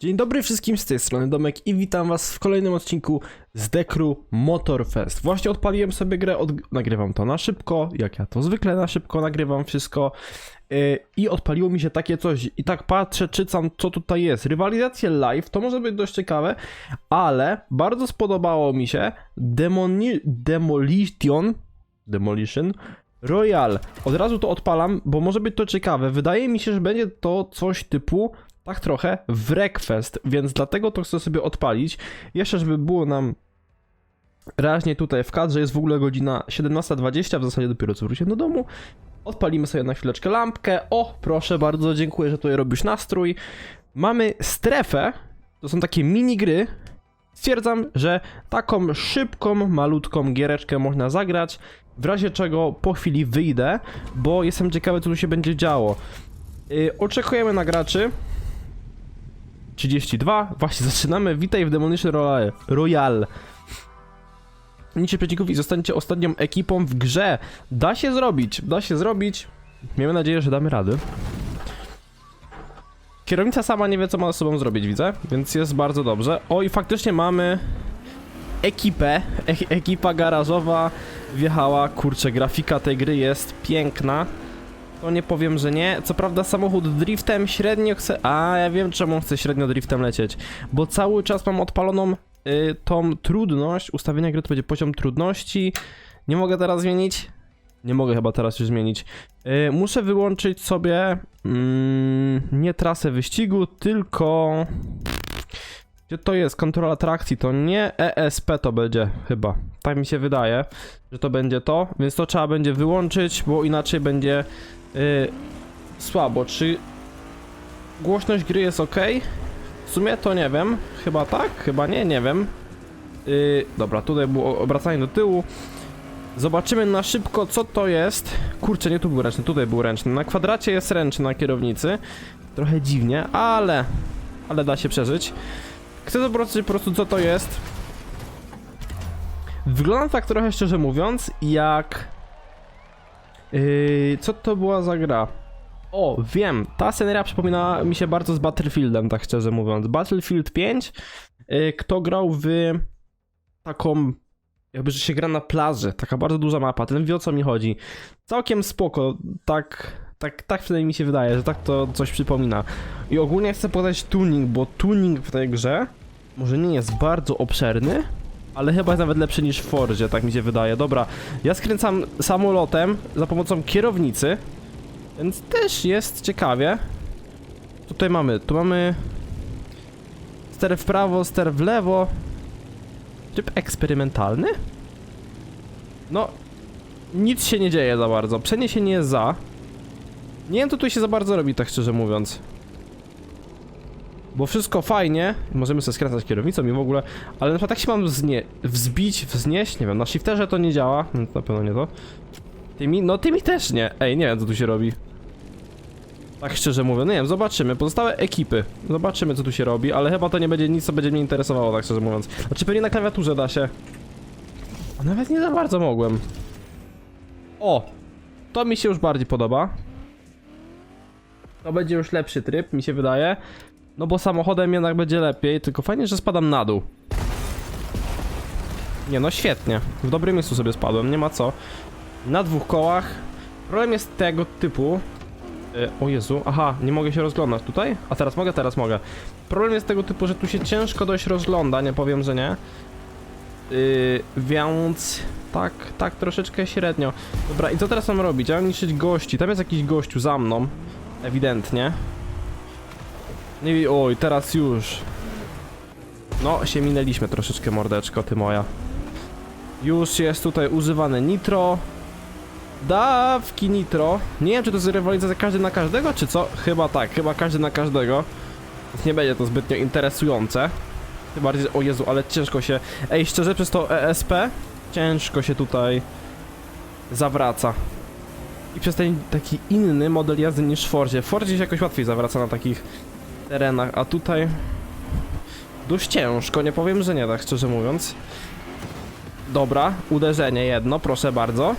Dzień dobry wszystkim z tej strony Domek i witam was w kolejnym odcinku z Dekru Motorfest. Właśnie odpaliłem sobie grę, od... nagrywam to na szybko, jak ja to zwykle na szybko nagrywam wszystko yy, i odpaliło mi się takie coś i tak patrzę, czytam co tutaj jest. Rywalizacje live, to może być dość ciekawe, ale bardzo spodobało mi się Demoni... Demolition Demolition Royal. Od razu to odpalam, bo może być to ciekawe. Wydaje mi się, że będzie to coś typu tak trochę Wreckfest, więc dlatego to chcę sobie odpalić. Jeszcze, żeby było nam raźnie tutaj w kadrze, jest w ogóle godzina 17.20, w zasadzie dopiero co wróciłem do domu. Odpalimy sobie na chwileczkę lampkę. O, proszę bardzo, dziękuję, że tutaj robisz nastrój. Mamy strefę, to są takie mini gry. Stwierdzam, że taką szybką, malutką giereczkę można zagrać, w razie czego po chwili wyjdę, bo jestem ciekawy, co tu się będzie działo. Yy, oczekujemy na graczy. 32. Właśnie zaczynamy. Witaj w Demolition Royale. Royal. Nicie przeciwników i zostańcie ostatnią ekipą w grze. Da się zrobić. Da się zrobić. Miejmy nadzieję, że damy radę. Kierownica sama nie wie, co ma ze sobą zrobić, widzę, więc jest bardzo dobrze. O, i faktycznie mamy ekipę. E ekipa garażowa wjechała. Kurczę, grafika tej gry jest piękna. To nie powiem, że nie. Co prawda samochód driftem średnio chce... A, ja wiem czemu chcę średnio driftem lecieć. Bo cały czas mam odpaloną y, tą trudność. Ustawienia gry to będzie poziom trudności. Nie mogę teraz zmienić. Nie mogę chyba teraz już zmienić. Y, muszę wyłączyć sobie mm, nie trasę wyścigu, tylko... Gdzie to jest? Kontrola trakcji to nie ESP to będzie chyba. Tak mi się wydaje, że to będzie to. Więc to trzeba będzie wyłączyć, bo inaczej będzie yy, słabo. Czy głośność gry jest ok? W sumie to nie wiem. Chyba tak? Chyba nie, nie wiem. Yy, dobra, tutaj było obracanie do tyłu. Zobaczymy na szybko, co to jest. Kurczę, nie tu był ręczny, tutaj był ręczny. Na kwadracie jest ręczny na kierownicy. Trochę dziwnie, ale... Ale da się przeżyć. Chcę zobaczyć po prostu, co to jest. Wygląda tak trochę, szczerze mówiąc, jak... Yy, co to była za gra? O, wiem, ta sceneria przypomina mi się bardzo z Battlefieldem, tak szczerze mówiąc. Battlefield 5, yy, kto grał w taką, jakby, że się gra na plaży, taka bardzo duża mapa, ten wie o co mi chodzi. Całkiem spoko, tak, tak, tak przynajmniej mi się wydaje, że tak to coś przypomina. I ogólnie chcę podać tuning, bo tuning w tej grze może nie jest bardzo obszerny, ale chyba jest nawet lepszy niż w Fordzie, tak mi się wydaje. Dobra, ja skręcam samolotem za pomocą kierownicy, więc też jest ciekawie. Tutaj mamy, tu mamy ster w prawo, ster w lewo. Tryb eksperymentalny? No, nic się nie dzieje za bardzo. Przeniesienie za. Nie wiem, co tu się za bardzo robi, tak szczerze mówiąc. Bo wszystko fajnie, możemy sobie skracać kierownicą i w ogóle, ale na przykład tak się mam wznie wzbić, wznieść, nie wiem, na shifterze to nie działa, no, na pewno nie to. Tymi, no tymi też nie, ej, nie wiem co tu się robi. Tak szczerze mówiąc, nie wiem, zobaczymy, pozostałe ekipy, zobaczymy co tu się robi, ale chyba to nie będzie nic, co będzie mnie interesowało, tak szczerze mówiąc. Znaczy pewnie na klawiaturze da się. A nawet nie za bardzo mogłem. O! To mi się już bardziej podoba. To będzie już lepszy tryb, mi się wydaje. No bo samochodem jednak będzie lepiej, tylko fajnie, że spadam na dół. Nie no, świetnie. W dobrym miejscu sobie spadłem, nie ma co. Na dwóch kołach. Problem jest tego typu... Yy, o Jezu, aha, nie mogę się rozglądać tutaj? A teraz mogę? Teraz mogę. Problem jest tego typu, że tu się ciężko dość rozgląda, nie powiem, że nie. Yy, więc... Tak, tak troszeczkę średnio. Dobra, i co teraz mam robić? Ja mam niszczyć gości. Tam jest jakiś gościu za mną. Ewidentnie. I oj, teraz już. No, się minęliśmy troszeczkę, mordeczko, ty moja. Już jest tutaj używane nitro. Dawki nitro. Nie wiem, czy to jest rywalizacja każdy na każdego, czy co? Chyba tak, chyba każdy na każdego. Więc nie będzie to zbytnio interesujące. Tym bardziej, o Jezu, ale ciężko się... Ej, szczerze, przez to ESP ciężko się tutaj zawraca. I przez ten taki inny model jazdy niż w Fordzie. W Fordzie się jakoś łatwiej zawraca na takich terenach, a tutaj dość ciężko, nie powiem, że nie tak, szczerze mówiąc. Dobra, uderzenie jedno, proszę bardzo.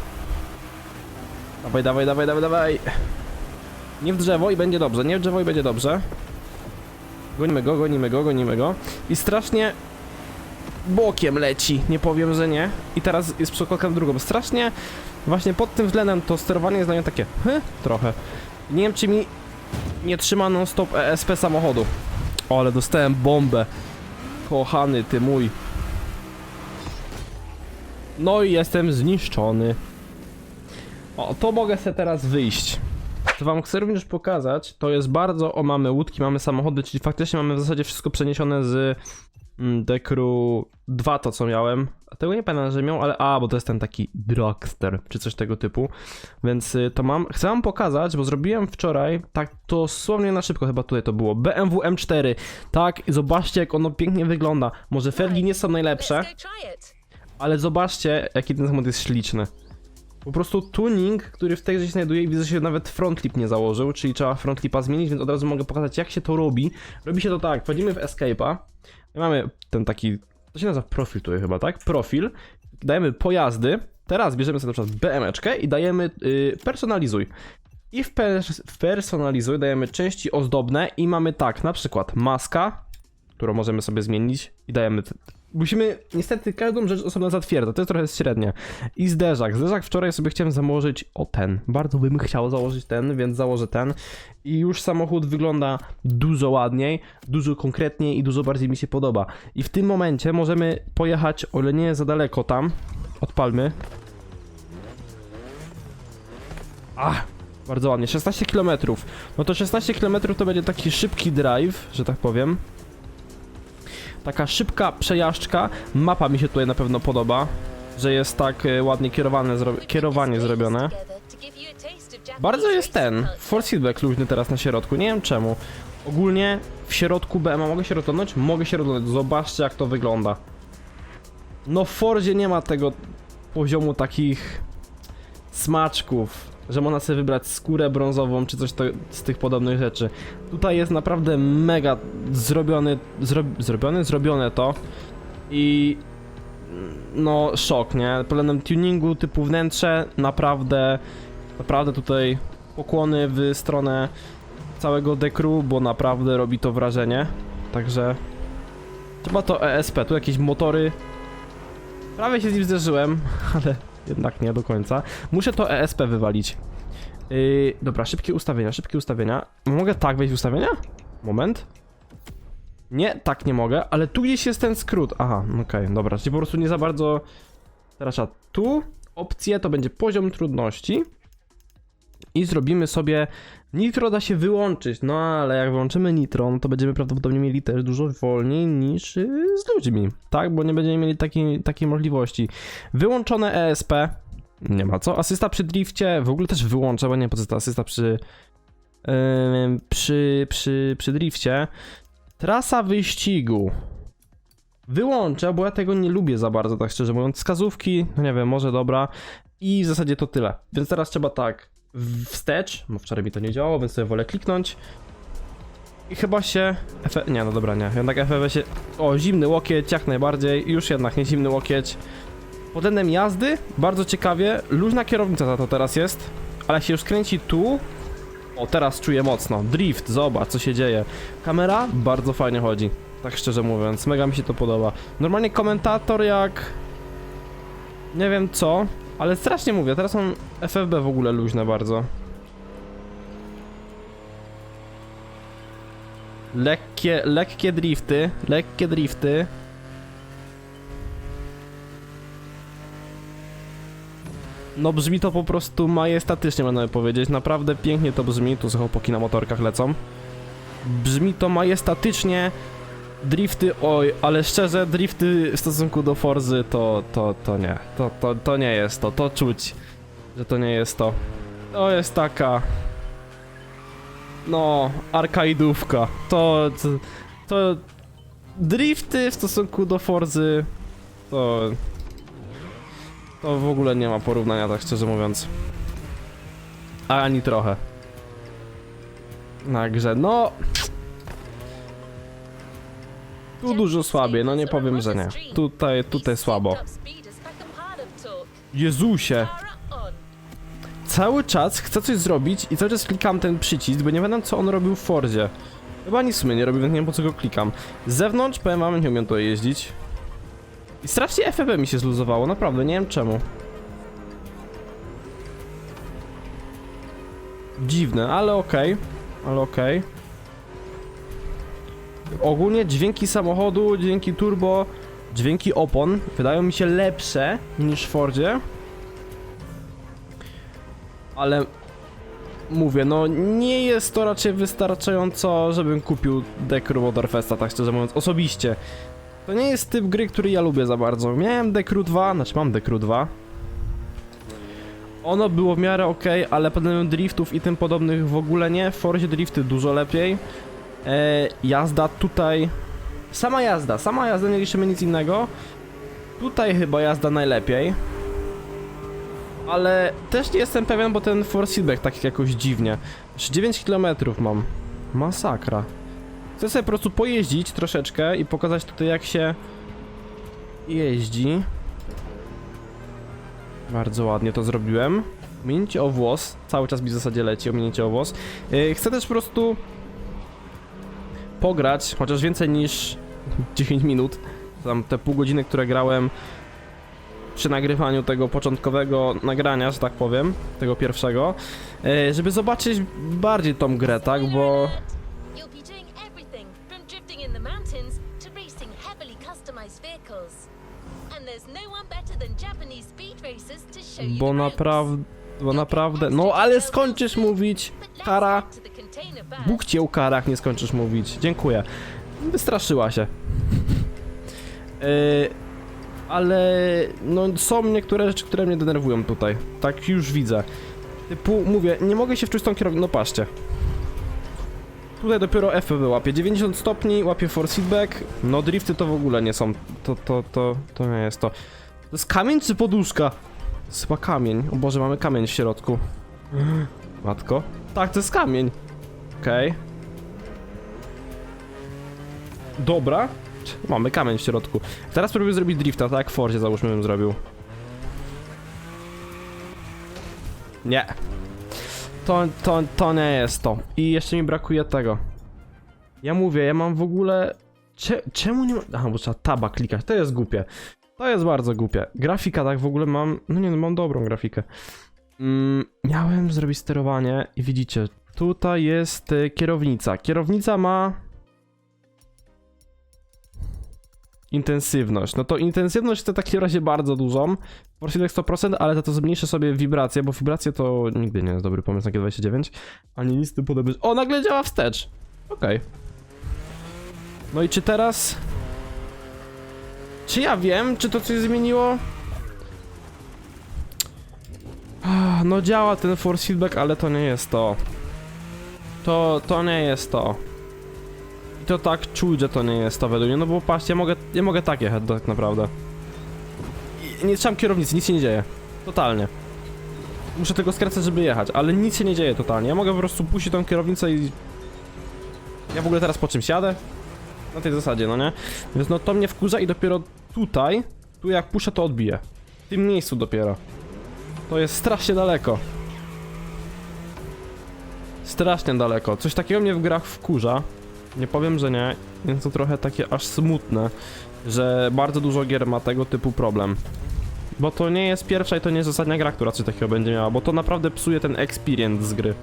Dawaj, dawaj, dawaj, dawaj, dawaj. Nie w drzewo i będzie dobrze, nie w drzewo i będzie dobrze. Gonimy go, gonimy go, gonimy go. I strasznie bokiem leci, nie powiem, że nie. I teraz jest przekładka na drugą. Strasznie właśnie pod tym względem to sterowanie jest dla mnie takie, hy, trochę. Nie wiem, czy mi nie trzyma non-stop ESP samochodu. O, ale dostałem bombę. Kochany ty mój. No i jestem zniszczony. O, to mogę sobie teraz wyjść. Co wam chcę również pokazać, to jest bardzo... O, mamy łódki, mamy samochody, czyli faktycznie mamy w zasadzie wszystko przeniesione z mm, Dekru 2 to co miałem. A tego nie pamiętam, że miał, ale a, bo to jest ten taki dragster, czy coś tego typu. Więc y, to mam. Chcę wam pokazać, bo zrobiłem wczoraj, tak dosłownie na szybko chyba tutaj to było. BMW M4. Tak, i zobaczcie jak ono pięknie wygląda. Może felgi nie są najlepsze, ale zobaczcie jaki ten samochód jest śliczny. Po prostu tuning, który w tej grze się znajduje i widzę, że się nawet frontlip nie założył, czyli trzeba frontlipa zmienić, więc od razu mogę pokazać jak się to robi. Robi się to tak, wchodzimy w Escape'a, i mamy ten taki, to się nazywa profil tutaj chyba, tak? Profil, dajemy pojazdy, teraz bierzemy sobie na przykład BMeczkę i dajemy y, personalizuj. I w, pers w personalizuj dajemy części ozdobne i mamy tak, na przykład maska, którą możemy sobie zmienić i dajemy... Musimy niestety każdą rzecz osobno zatwierdza, to jest trochę średnie. I zderzak. Zderzak wczoraj sobie chciałem założyć o ten. Bardzo bym chciał założyć ten, więc założę ten. I już samochód wygląda dużo ładniej, dużo konkretniej i dużo bardziej mi się podoba. I w tym momencie możemy pojechać, o ile nie za daleko tam. Odpalmy. Ach, bardzo ładnie. 16 km. No to 16 km to będzie taki szybki drive, że tak powiem. Taka szybka przejażdżka. Mapa mi się tutaj na pewno podoba, że jest tak e, ładnie kierowane, zro kierowanie zrobione. Bardzo jest ten force feedback luźny teraz na środku, nie wiem czemu. Ogólnie w środku BMA mogę się rozglądać? Mogę się rozglądać, zobaczcie jak to wygląda. No w Forzie nie ma tego poziomu takich smaczków, że można sobie wybrać skórę brązową czy coś to, z tych podobnych rzeczy. Tutaj jest naprawdę mega zrobiony, zro, zrobiony, zrobione to i no szok, nie? Względem tuningu typu wnętrze naprawdę, naprawdę tutaj pokłony w stronę całego dekru, bo naprawdę robi to wrażenie. Także chyba to ESP, tu jakieś motory. Prawie się z nim zderzyłem, ale jednak nie do końca. Muszę to ESP wywalić. Yy, dobra, szybkie ustawienia, szybkie ustawienia. Mogę tak wejść w ustawienia? Moment. Nie, tak nie mogę, ale tu gdzieś jest ten skrót. Aha, okej, dobra, czyli po prostu nie za bardzo... Teraz tu, opcje, to będzie poziom trudności. I zrobimy sobie... Nitro da się wyłączyć, no ale jak wyłączymy nitro, no to będziemy prawdopodobnie mieli też dużo wolniej niż yy, z ludźmi, tak? Bo nie będziemy mieli takiej, takiej możliwości. Wyłączone ESP, nie ma co. Asysta przy drifcie, w ogóle też wyłączę, bo nie po co asysta przy... Yy, przy, przy, przy drifcie. Trasa wyścigu. Wyłączę, bo ja tego nie lubię za bardzo, tak szczerze mówiąc. Wskazówki, no nie wiem, może dobra. I w zasadzie to tyle. Więc teraz trzeba tak, wstecz, bo wczoraj mi to nie działało, więc sobie wolę kliknąć. I chyba się... Efe... Nie, no dobra, nie. Jednak FEW się... O, zimny łokieć, jak najbardziej. Już jednak nie zimny łokieć. Pod jazdy, bardzo ciekawie. Luźna kierownica za to teraz jest. Ale jak się już kręci tu... O, teraz czuję mocno. Drift, zobacz, co się dzieje. Kamera bardzo fajnie chodzi. Tak szczerze mówiąc, mega mi się to podoba. Normalnie komentator jak... Nie wiem co, ale strasznie mówię, teraz mam FFB w ogóle luźne bardzo. Lekkie, lekkie drifty, lekkie drifty. No brzmi to po prostu majestatycznie, by powiedzieć. Naprawdę pięknie to brzmi. Tu chłopaki na motorkach lecą. Brzmi to majestatycznie. Drifty, oj, ale szczerze, drifty w stosunku do Forzy to, to, to nie. To, to, to nie jest to. To czuć, że to nie jest to. To jest taka... No, arkaidówka. To, to, to... Drifty w stosunku do Forzy to... To w ogóle nie ma porównania, tak szczerze mówiąc. Ani trochę. Także, no... Tu dużo słabiej, no nie powiem, że nie. Tutaj, tutaj słabo. Jezusie! Cały czas chcę coś zrobić i cały czas klikam ten przycisk, bo nie wiem co on robił w Forzie. Chyba nic sumie nie robię, więc nie wiem po co go klikam. Z zewnątrz, powiem wam, nie umiem to jeździć. I strasznie FFP mi się zluzowało, naprawdę, nie wiem czemu. Dziwne, ale okej. Ale okej. Ogólnie dźwięki samochodu, dźwięki turbo, dźwięki opon wydają mi się lepsze niż w Fordzie. Ale mówię, no nie jest to raczej wystarczająco, żebym kupił Dekru Motorfesta, tak szczerze mówiąc, osobiście. To nie jest typ gry, który ja lubię za bardzo. Miałem Dekru 2, znaczy mam Dekru 2. Ono było w miarę ok, ale pod driftów i tym podobnych w ogóle nie. W Forzie drifty dużo lepiej. E, jazda tutaj... Sama jazda, sama jazda, nie liczymy nic innego. Tutaj chyba jazda najlepiej. Ale też nie jestem pewien, bo ten force feedback tak jakoś dziwnie. Już 9 km mam. Masakra. Chcę sobie po prostu pojeździć troszeczkę i pokazać tutaj jak się jeździ. Bardzo ładnie to zrobiłem. Ominięcie o włos. Cały czas mi w zasadzie leci ominięcie o włos. Yy, chcę też po prostu pograć, chociaż więcej niż 10 minut. Tam te pół godziny, które grałem przy nagrywaniu tego początkowego nagrania, że tak powiem, tego pierwszego, e, żeby zobaczyć bardziej tą grę, tak, bo no bo naprawdę, bo naprawdę, no ale skończysz mówić, But Bóg cię ukara, jak nie skończysz mówić, dziękuję, wystraszyła się. E, ale no są niektóre rzeczy, które mnie denerwują tutaj, tak już widzę. Typu, mówię, nie mogę się wczuć tą kierownicą, no patrzcie. Tutaj dopiero FPV łapie 90 stopni, łapie force feedback, no drifty to w ogóle nie są, to, to, to, to nie jest to. To jest kamień czy poduszka? To jest chyba kamień, o Boże, mamy kamień w środku. Matko. Tak, to jest kamień. Okej. Dobra. Mamy kamień w środku. Teraz spróbuję zrobić drifta, tak w Fordzie załóżmy bym zrobił. Nie. To, to, to nie jest to. I jeszcze mi brakuje tego. Ja mówię, ja mam w ogóle... Cze czemu nie ma... Aha, bo trzeba taba klikać, to jest głupie. To jest bardzo głupie. Grafika tak w ogóle mam... No nie, no mam dobrą grafikę. Mm, miałem zrobić sterowanie i widzicie, tutaj jest y, kierownica. Kierownica ma intensywność. No to intensywność to w takim razie bardzo dużą. Forsitek 100%, ale za to zmniejszę sobie wibrację, bo wibracje to nigdy nie jest dobry pomysł na G29. Ani nic tym podobny. O, nagle działa wstecz. Okej. No i czy teraz... Czy ja wiem, czy to coś zmieniło? Ah, No działa ten force feedback, ale to nie jest to. To, to nie jest to. I to tak czuć, że to nie jest to według mnie, no bo patrzcie, ja mogę, ja mogę tak jechać tak naprawdę. I nie trzymam kierownicy, nic się nie dzieje. Totalnie. Muszę tylko skracać, żeby jechać, ale nic się nie dzieje totalnie. Ja mogę po prostu puścić tą kierownicę i... Ja w ogóle teraz po czym siadę? Na tej zasadzie, no nie? Więc no to mnie wkurza i dopiero tutaj, tu jak puszę to odbije. W tym miejscu dopiero. To jest strasznie daleko. Strasznie daleko. Coś takiego mnie w grach wkurza. Nie powiem, że nie. Jest to trochę takie aż smutne, że bardzo dużo gier ma tego typu problem. Bo to nie jest pierwsza i to nie jest ostatnia gra, która coś takiego będzie miała, bo to naprawdę psuje ten experience z gry.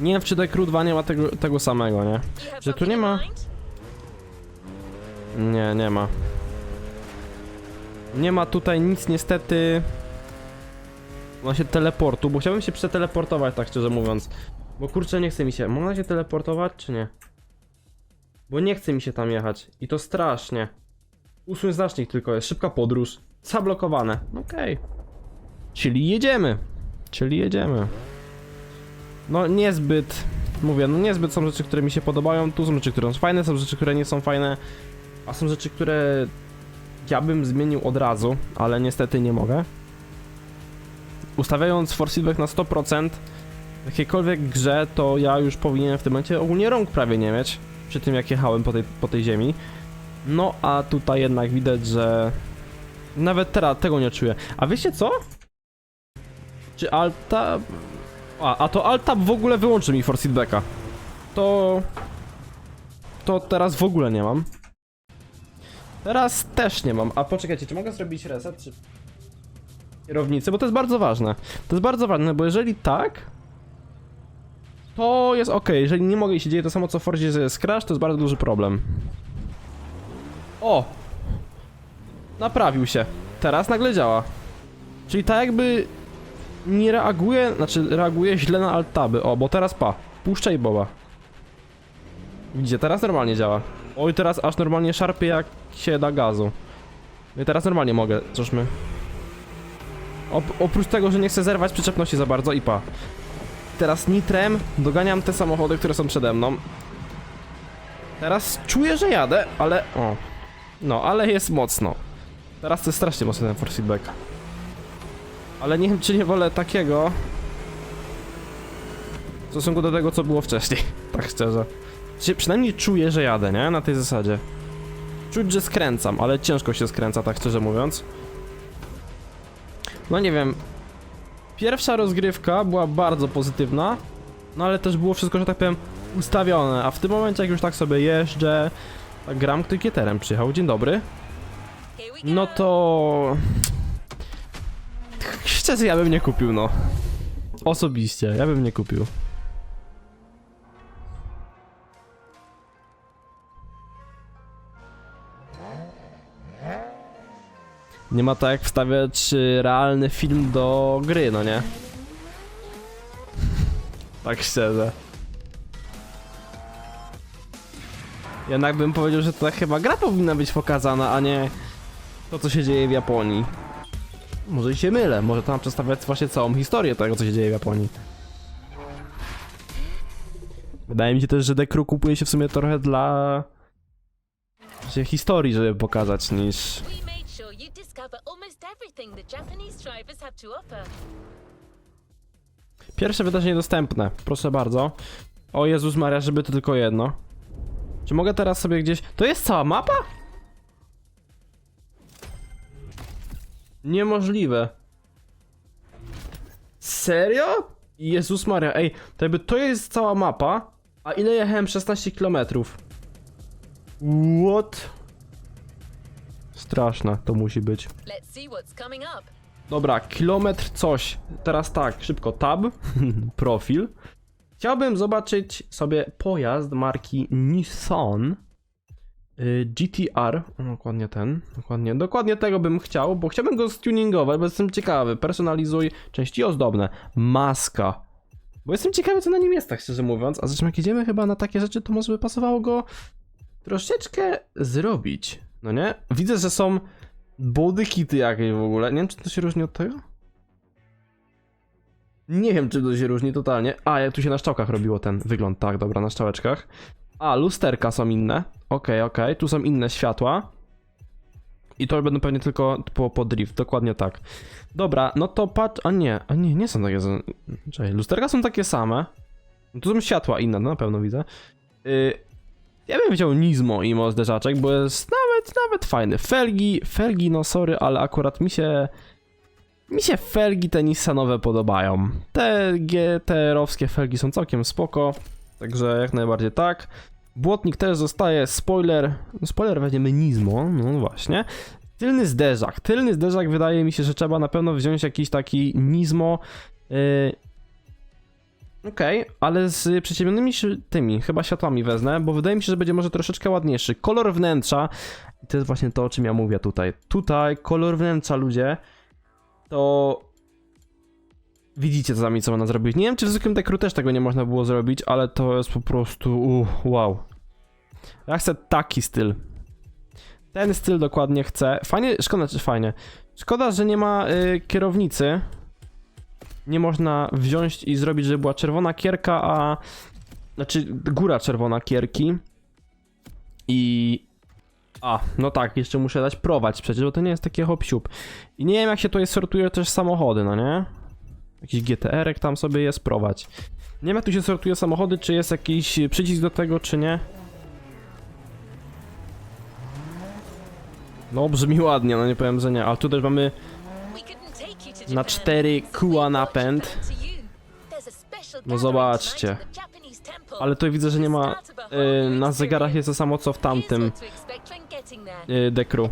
Nie wiem, czy The Crew 2 nie ma tego, tego samego, nie? Że tu nie ma-? Nie, nie ma. Nie ma tutaj nic niestety. Właśnie teleportu, bo chciałbym się przeteleportować, tak szczerze mówiąc. Bo kurczę, nie chce mi się. Można się teleportować, czy nie? Bo nie chce mi się tam jechać. I to strasznie. Usuń znacznik tylko jest. Szybka podróż. Zablokowane. Okej. Czyli jedziemy. Czyli jedziemy. No niezbyt. Mówię, no niezbyt są rzeczy, które mi się podobają. Tu są rzeczy, które są fajne, są rzeczy, które nie są fajne. A są rzeczy, które ja bym zmienił od razu, ale niestety nie mogę. Ustawiając force feedback na 100% w jakiejkolwiek grze, to ja już powinienem w tym momencie ogólnie rąk prawie nie mieć, przy tym jak jechałem po tej, po tej ziemi. No a tutaj jednak widać, że nawet teraz tego nie czuję. A wiecie co? Czy Alta... A, a to Altab w ogóle wyłączy mi force feedbacka. to... To teraz w ogóle nie mam. Teraz też nie mam. A poczekajcie, czy mogę zrobić reset, czy... Kierownicy, bo to jest bardzo ważne. To jest bardzo ważne, bo jeżeli tak... To jest ok, jeżeli nie mogę i się dzieje to samo co w Forzie z Crash, to jest bardzo duży problem. O! Naprawił się. Teraz nagle działa. Czyli tak jakby nie reaguje, znaczy reaguje źle na altaby. O, bo teraz pa. Puszczaj boba. Widzicie, teraz normalnie działa. Oj, teraz aż normalnie szarpie jak się da gazu. No I teraz normalnie mogę, cośmy. Op oprócz tego, że nie chcę zerwać przyczepności za bardzo i pa. Teraz nitrem doganiam te samochody, które są przede mną. Teraz czuję, że jadę, ale... O. No, ale jest mocno. Teraz to jest strasznie mocny ten force feedback. Ale nie wiem, czy nie wolę takiego... W stosunku do tego, co było wcześniej. Tak szczerze. Przynajmniej czuję, że jadę, nie? Na tej zasadzie. Czuć, że skręcam, ale ciężko się skręca, tak szczerze mówiąc. No nie wiem. Pierwsza rozgrywka była bardzo pozytywna, no ale też było wszystko, że tak powiem, ustawione. A w tym momencie, jak już tak sobie jeżdżę, tak gram, klykieterem przyjechał. Dzień dobry. No to... Szczerze, ja bym nie kupił, no. Osobiście, ja bym nie kupił. Nie ma tak jak wstawiać y, realny film do gry, no nie? Tak szczerze. Jednak bym powiedział, że to chyba gra powinna być pokazana, a nie to, co się dzieje w Japonii. Może się mylę, może tam przedstawiać właśnie całą historię tego, co się dzieje w Japonii. Wydaje mi się też, że Dekru kupuje się w sumie trochę dla... Się historii, żeby pokazać, niż... discover almost everything the Japanese drivers have to offer. Pierwsze wydarzenie dostępne, proszę bardzo. O Jezus Maria, żeby to tylko jedno. Czy mogę teraz sobie gdzieś... To jest cała mapa? Niemożliwe. Serio? Jezus Maria, ej, to jakby to jest cała mapa, a ile jechałem? 16 km. What? Straszne to musi być. Let's see what's coming up. Dobra, kilometr coś. Teraz tak, szybko tab, profil. Chciałbym zobaczyć sobie pojazd marki Nissan y, GTR. Dokładnie ten, dokładnie, dokładnie tego bym chciał, bo chciałbym go stuningować, bo jestem ciekawy. Personalizuj części ozdobne. Maska. Bo jestem ciekawy, co na nim jest, tak szczerze mówiąc. A zresztą jak jedziemy chyba na takie rzeczy, to może by pasowało go troszeczkę zrobić. No nie? Widzę, że są bodykity jakieś w ogóle. Nie wiem, czy to się różni od tego? Nie wiem, czy to się różni totalnie. A, jak tu się na szczałkach robiło ten wygląd. Tak, dobra, na szczałeczkach. A, lusterka są inne. Okej, okej. Tu są inne światła. I to będą pewnie tylko po, po drift, dokładnie tak. Dobra, no to patrz... A nie, a nie, nie są takie... Czekaj, lusterka są takie same. Tu są światła inne, no na pewno widzę. Yy, ja bym wziął Nizmo i zderzaczek, bo jest nawet, nawet fajny. Felgi, felgi, no sorry, ale akurat mi się... Mi się felgi te Nissanowe podobają. Te GTR-owskie felgi są całkiem spoko, także jak najbardziej tak. Błotnik też zostaje, spoiler, spoiler weźmiemy Nizmo, no właśnie. Tylny zderzak, tylny zderzak wydaje mi się, że trzeba na pewno wziąć jakiś taki Nizmo. Yy... Okej, ale z przyciemnionymi tymi, chyba światłami wezmę, bo wydaje mi się, że będzie może troszeczkę ładniejszy. Kolor wnętrza, i to jest właśnie to, o czym ja mówię tutaj. Tutaj kolor wnętrza, ludzie, to widzicie sami, co można zrobić. Nie wiem, czy w zwykłym dekru też tego nie można było zrobić, ale to jest po prostu, uh, wow. Ja chcę taki styl. Ten styl dokładnie chcę. Fajnie, szkoda, czy fajnie. Szkoda, że nie ma y, kierownicy. Nie można wziąć i zrobić, żeby była czerwona kierka, a... Znaczy, góra czerwona kierki. I... A, no tak, jeszcze muszę dać prowadź przecież, bo to nie jest takie hop -siup. I nie wiem, jak się tutaj sortuje też samochody, no nie? Jakiś GTR-ek tam sobie jest, prowadź. Nie wiem, jak tu się sortuje samochody, czy jest jakiś przycisk do tego, czy nie. No, brzmi ładnie, no nie powiem, że nie, ale tu też mamy We couldn't take you to Na cztery kóła napęd. To No zobaczcie. Ale tutaj widzę, że nie ma... y, na zegarach jest to samo co w tamtym y, dekru.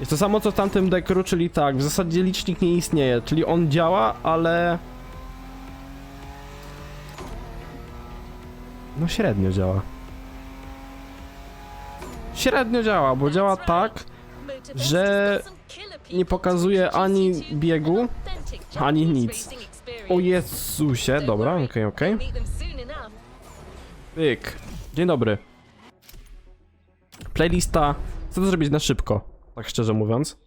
Jest to samo co w tamtym dekru, czyli tak, w zasadzie licznik nie istnieje, czyli on działa, ale... No średnio działa. Średnio działa, bo działa tak, że nie pokazuje ani biegu, ani nic. O Jezusie, dobra, okej, okej. Pyk. Dzień dobry. Playlista. Chcę to zrobić na szybko, tak szczerze mówiąc.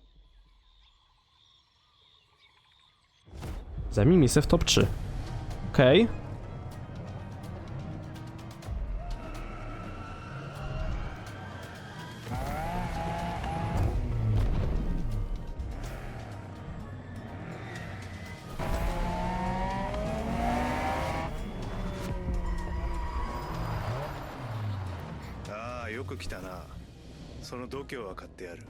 Zajmij miejsce w top 3. Okej.「あよく来たなその度胸は買ってやる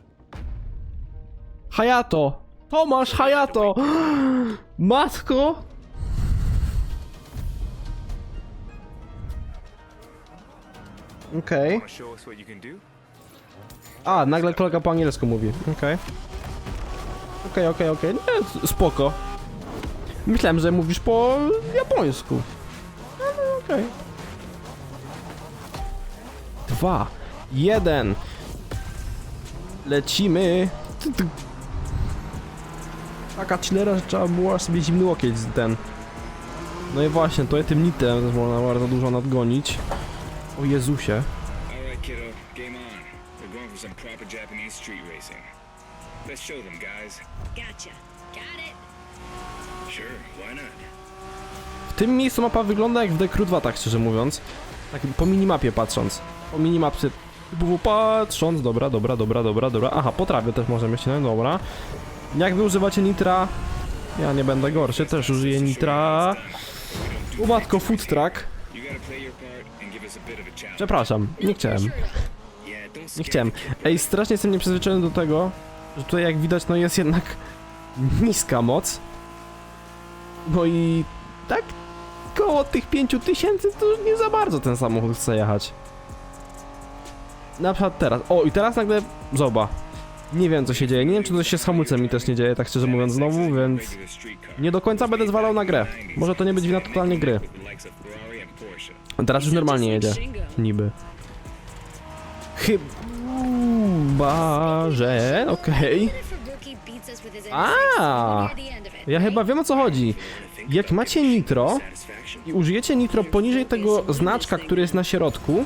Hayato! Tomasz Hayato! Matko! Okej. Wanna show us what you can do? A, nagle kolega po angielsku mówi. Okej. Okej, okej, okej. Nie, s- spoko. Myślałem, że mówisz po japońsku. No, no, okej. Dwa. Jeden. Lecimy. Taka chillera, że trzeba było sobie zimny łokieć ten. No i właśnie, to tym nitem też można bardzo dużo nadgonić. O Jezusie. W tym miejscu mapa wygląda jak w The Crew 2, tak szczerze mówiąc. Tak po minimapie patrząc. Po minimapie patrząc, dobra, dobra, dobra, dobra, dobra. Aha, potrafię też możemy się, no dobra. Jak wy używacie nitra? Ja nie będę gorszy, też użyję nitra. O matko, food truck. Przepraszam, nie chciałem. Nie chciałem. Ej, strasznie jestem nieprzyzwyczajony do tego, że tutaj jak widać, no jest jednak niska moc. No i tak koło tych 5000 to już nie za bardzo ten samochód chce jechać. Na przykład teraz. O, i teraz nagle zoba. Nie wiem co się dzieje. Nie wiem czy coś się z hamulcem mi też nie dzieje, tak szczerze mówiąc znowu, więc nie do końca będę zwalał na grę. Może to nie być wina totalnie gry. Teraz już normalnie jedzie. Niby. Chyba, że... okej. A, Ja chyba wiem o co chodzi. Jak macie nitro i użyjecie nitro poniżej tego znaczka, który jest na środku,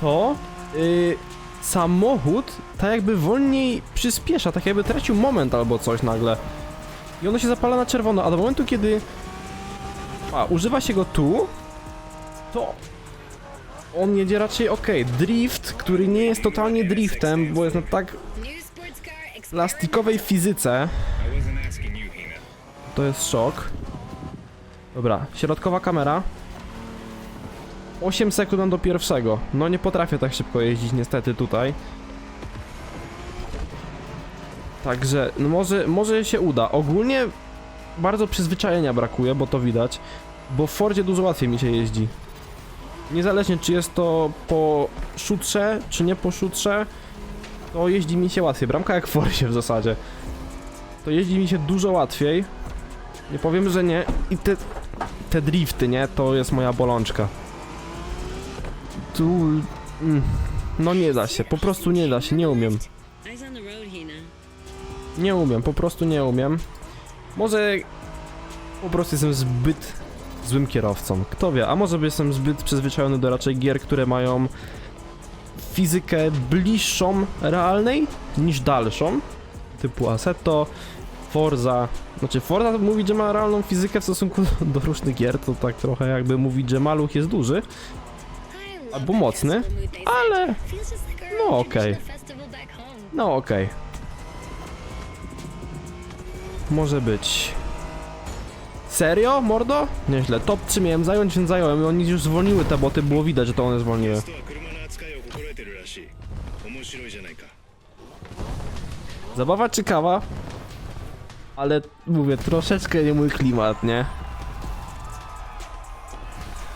to yy, samochód tak jakby wolniej przyspiesza, tak jakby tracił moment albo coś nagle. I ono się zapala na czerwono, a do momentu kiedy a, używa się go tu, to on jedzie raczej ok. Drift, który nie jest totalnie driftem, bo jest na tak plastikowej fizyce, to jest szok. Dobra, środkowa kamera. 8 sekund do pierwszego. No nie potrafię tak szybko jeździć niestety tutaj. Także, no może, może się uda. Ogólnie bardzo przyzwyczajenia brakuje, bo to widać. Bo w Fordzie dużo łatwiej mi się jeździ. Niezależnie czy jest to po szutrze, czy nie po szutrze, to jeździ mi się łatwiej. Bramka jak w Fordzie w zasadzie. To jeździ mi się dużo łatwiej. Nie powiem, że nie. I te, te drifty, nie? To jest moja bolączka. Tu... Mm, no nie da się, po prostu nie da się, nie umiem. Nie umiem, po prostu nie umiem. Może po prostu jestem zbyt złym kierowcą. Kto wie, a może jestem zbyt przyzwyczajony do raczej gier, które mają fizykę bliższą realnej niż dalszą. Typu Assetto, Forza. Znaczy Forza mówi, że ma realną fizykę w stosunku do różnych gier, to tak trochę jakby mówić, że maluch jest duży był mocny, ale no okej. Okay. No okej. Okay. Może być. Serio, mordo? Nieźle. Top 3 miałem zająć, więc zająłem. Oni już zwolniły te boty, było widać, że to one zwolniły. Zabawa ciekawa. Ale mówię, troszeczkę nie mój klimat, nie?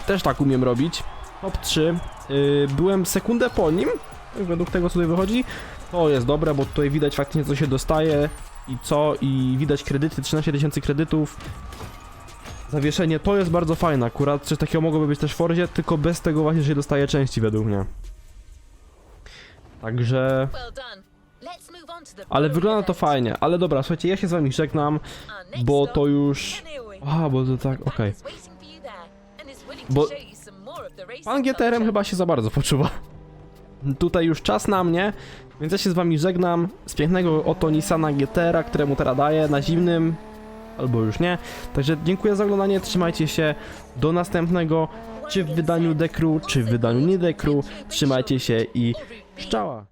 Też tak umiem robić top 3. Yy, byłem sekundę po nim, według tego co tutaj wychodzi. To jest dobre, bo tutaj widać faktycznie co się dostaje i co, i widać kredyty, 13 tysięcy kredytów. Zawieszenie to jest bardzo fajne, akurat coś takiego mogłoby być też w Forzie, tylko bez tego właśnie, że się dostaje części według mnie. Także... Ale wygląda to fajnie, ale dobra, słuchajcie, ja się z wami żegnam, bo to już... A, bo to tak, okej. to Bo- Pan GTR-em chyba się za bardzo poczuwa. Tutaj już czas na mnie, więc ja się z wami żegnam z pięknego oto Nissana GTR-a, któremu teraz daję na zimnym, albo już nie. Także dziękuję za oglądanie, trzymajcie się, do następnego, czy w wydaniu Dekru, czy w wydaniu nie Dekru, trzymajcie się i szczała!